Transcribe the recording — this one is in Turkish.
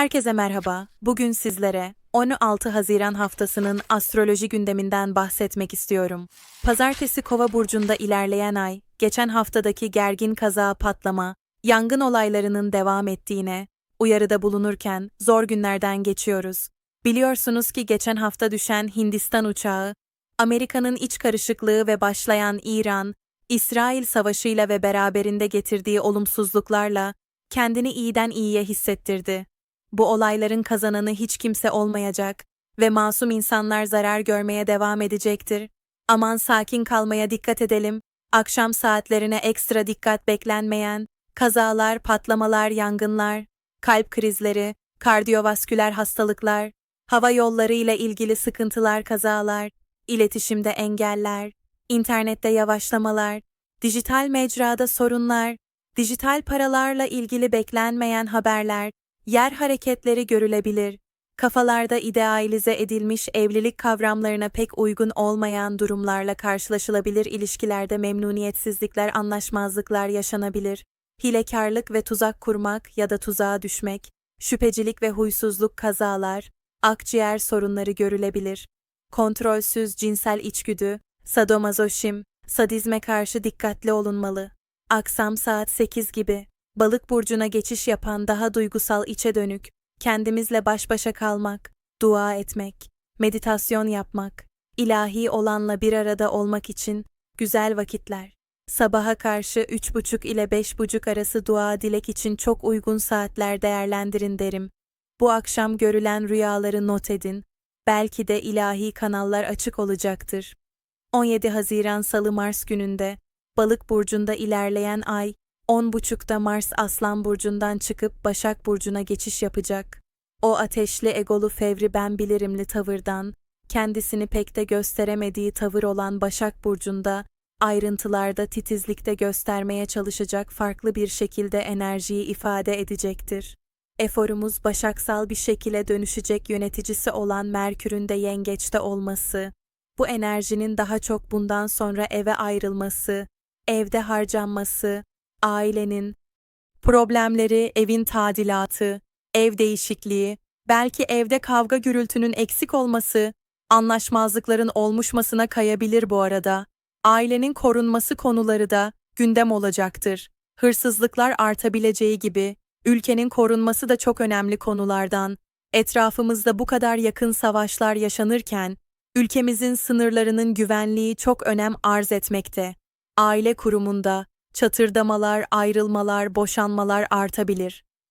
Herkese merhaba. Bugün sizlere 16 Haziran haftasının astroloji gündeminden bahsetmek istiyorum. Pazartesi Kova burcunda ilerleyen ay, geçen haftadaki gergin kaza patlama, yangın olaylarının devam ettiğine uyarıda bulunurken zor günlerden geçiyoruz. Biliyorsunuz ki geçen hafta düşen Hindistan uçağı, Amerika'nın iç karışıklığı ve başlayan İran, İsrail savaşıyla ve beraberinde getirdiği olumsuzluklarla kendini iyiden iyiye hissettirdi. Bu olayların kazananı hiç kimse olmayacak ve masum insanlar zarar görmeye devam edecektir. Aman sakin kalmaya dikkat edelim. Akşam saatlerine ekstra dikkat beklenmeyen kazalar, patlamalar, yangınlar, kalp krizleri, kardiyovasküler hastalıklar, hava yolları ile ilgili sıkıntılar, kazalar, iletişimde engeller, internette yavaşlamalar, dijital mecrada sorunlar, dijital paralarla ilgili beklenmeyen haberler, yer hareketleri görülebilir. Kafalarda idealize edilmiş evlilik kavramlarına pek uygun olmayan durumlarla karşılaşılabilir ilişkilerde memnuniyetsizlikler, anlaşmazlıklar yaşanabilir. Hilekarlık ve tuzak kurmak ya da tuzağa düşmek, şüphecilik ve huysuzluk kazalar, akciğer sorunları görülebilir. Kontrolsüz cinsel içgüdü, sadomazoşim, sadizme karşı dikkatli olunmalı. Aksam saat 8 gibi, balık burcuna geçiş yapan daha duygusal içe dönük, kendimizle baş başa kalmak, dua etmek, meditasyon yapmak, ilahi olanla bir arada olmak için güzel vakitler. Sabaha karşı üç buçuk ile beş buçuk arası dua dilek için çok uygun saatler değerlendirin derim. Bu akşam görülen rüyaları not edin. Belki de ilahi kanallar açık olacaktır. 17 Haziran Salı Mars gününde, Balık burcunda ilerleyen ay, 10.30'da Mars Aslan burcundan çıkıp Başak burcuna geçiş yapacak. O ateşli egolu fevri ben bilirimli tavırdan, kendisini pek de gösteremediği tavır olan Başak burcunda, ayrıntılarda titizlikte göstermeye çalışacak farklı bir şekilde enerjiyi ifade edecektir. Eforumuz başaksal bir şekilde dönüşecek yöneticisi olan Merkür'ün de yengeçte olması, bu enerjinin daha çok bundan sonra eve ayrılması, evde harcanması, ailenin problemleri, evin tadilatı, ev değişikliği, belki evde kavga gürültünün eksik olması, anlaşmazlıkların olmuşmasına kayabilir bu arada. Ailenin korunması konuları da gündem olacaktır. Hırsızlıklar artabileceği gibi ülkenin korunması da çok önemli konulardan. Etrafımızda bu kadar yakın savaşlar yaşanırken ülkemizin sınırlarının güvenliği çok önem arz etmekte. Aile kurumunda çatırdamalar, ayrılmalar, boşanmalar artabilir.